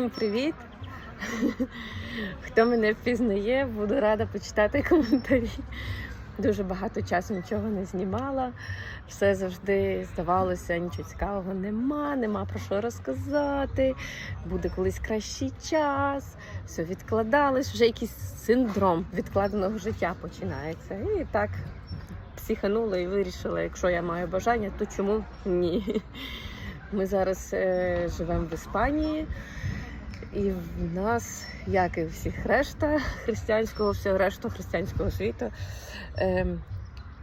Всім привіт! Хто мене впізнає, буду рада почитати коментарі. Дуже багато часу нічого не знімала. Все завжди здавалося, нічого цікавого нема, нема про що розказати. Буде колись кращий час, все відкладалось, вже якийсь синдром відкладеного життя починається. І так психанула і вирішила, якщо я маю бажання, то чому ні? Ми зараз е, живемо в Іспанії, і в нас, як і всіх решта християнського, всього решту християнського світу, е,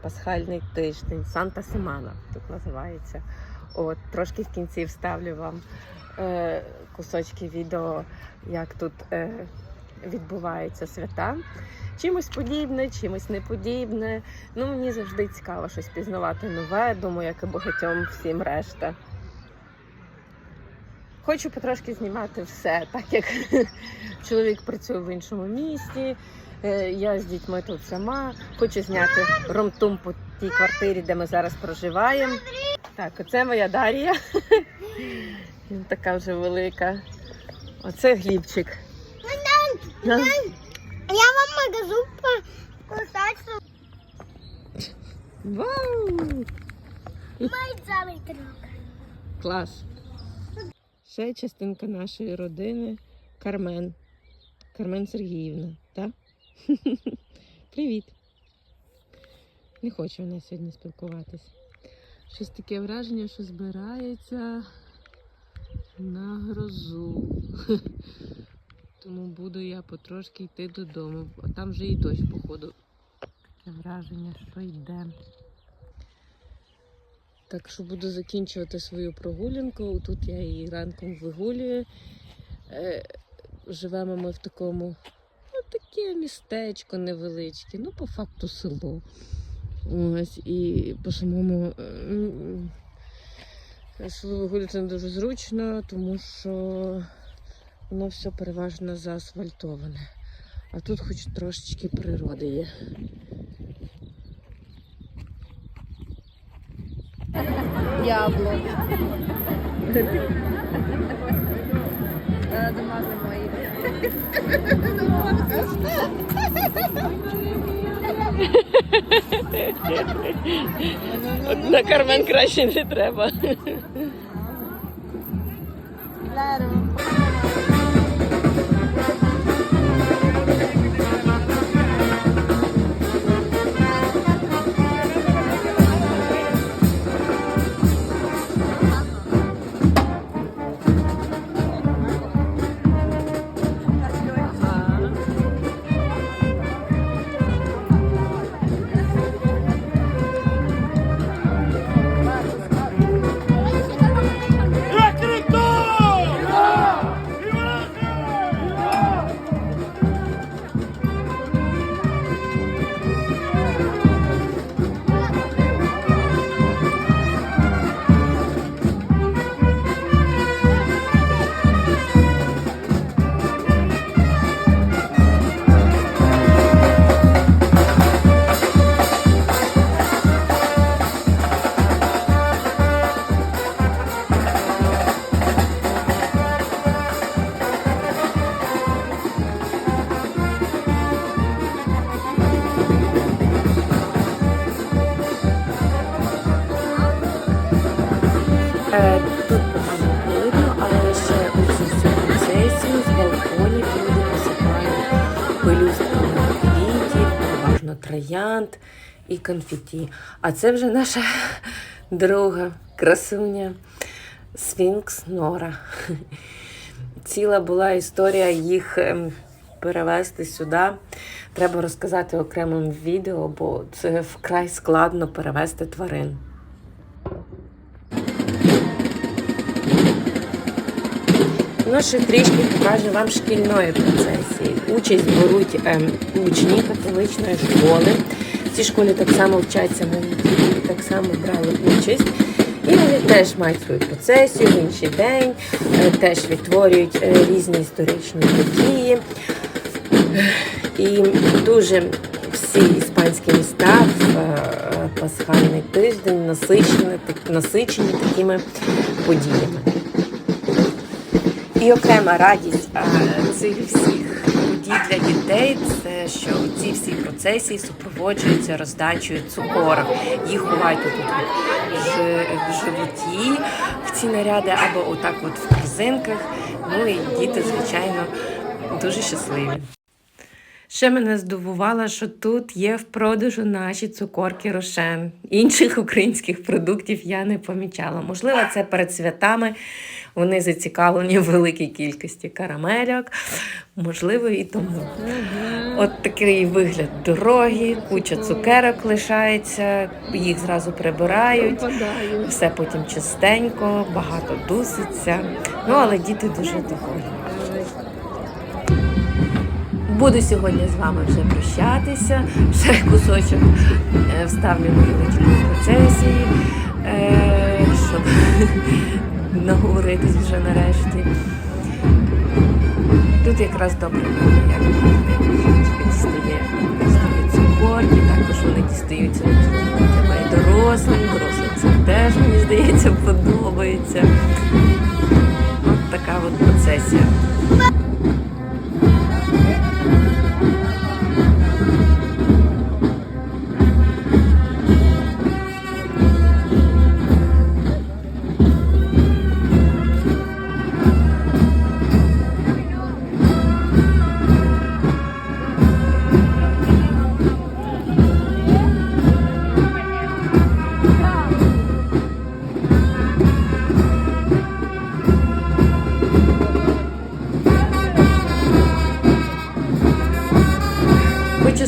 пасхальний тиждень, Санта Семана тут називається. От, трошки в кінці вставлю вам е, кусочки відео, як тут е, відбуваються свята. Чимось подібне, чимось не подібне. Ну, мені завжди цікаво щось пізнавати нове, думаю, як і багатьом всім решта. Хочу потрошки знімати все, так як чоловік працює в іншому місті. е, Я з дітьми тут сама. Хочу зняти ромтум по тій квартирі, де ми зараз проживаємо. Так, оце моя Дар'я. Він така вже велика. Оце Глібчик. Я вам покажу кусачку. Вау! Мой целый трюк. Клас. Ще частинка нашої родини Кармен. Кармен Сергіївна, так? Привіт. Не хоче вона сьогодні спілкуватись. Щось таке враження, що збирається на грозу. Тому буду я потрошки йти додому. А там вже і дощ, походу. Таке враження, що йде. Так що буду закінчувати свою прогулянку. Тут я її ранком вигулюю. Е, живемо ми в такому, ну, таке містечко невеличке, ну, по факту село. Ось, і по самому село вигулювати не дуже зручно, тому що воно все переважно заасфальтоване. А тут хоч трошечки природи є. Діабло. Домазли мої. На Кармен краще не треба. Е, Тут погано але ще у цю процесію з балконів люди посипають пелюстками троянд і конфеті. А це вже наша друга красуня Сфінкс Нора. Ціла була історія їх ем, перевезти сюди. Треба розказати окремим відео, бо це вкрай складно перевезти тварин. Ну, трішки покажу вам шкільної процесії. Участь беруть ем, учні католичної школи. В цій школі так само вчаться мої діти, так само брали участь. І вони теж мають свою процесію в інший день, е, теж відтворюють е, різні історичні події. І дуже всі іспанські міста в е, пасхальний тиждень насичені, так- насичені такими подіями. І окрема радість цих всіх подій для дітей це що ці всі процесії супроводжуються роздачею цукорок. Їх ховають тут в животі в ці наряди або отак от в корзинках. Ну і діти, звичайно, дуже щасливі. Ще мене здивувало, що тут є в продажу наші цукорки Рошен. Інших українських продуктів я не помічала. Можливо, це перед святами вони зацікавлені в великій кількості карамельок. Можливо, і тому. От такий вигляд дороги, куча цукерок лишається, їх зразу прибирають. Все потім чистенько, багато дуситься. Ну, але діти дуже довольні. Буду сьогодні з вами вже прощатися. Ще кусочок е, вставлю невеличкої процесії, е, щоб наговоритись вже нарешті. Тут якраз добре видно, як дістає, дістає цукорки, також вони дістаються і дорослим. Дорослим це теж, мені здається, подобається. От така от процесія.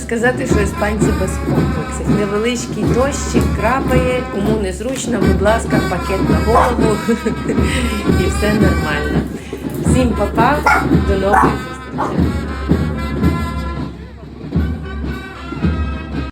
Сказати, що іспанці без комплексів. Невеличкий дощик крапає, кому незручно, будь ласка, пакет на голову і все нормально. Всім па-па, до нових зустрічей.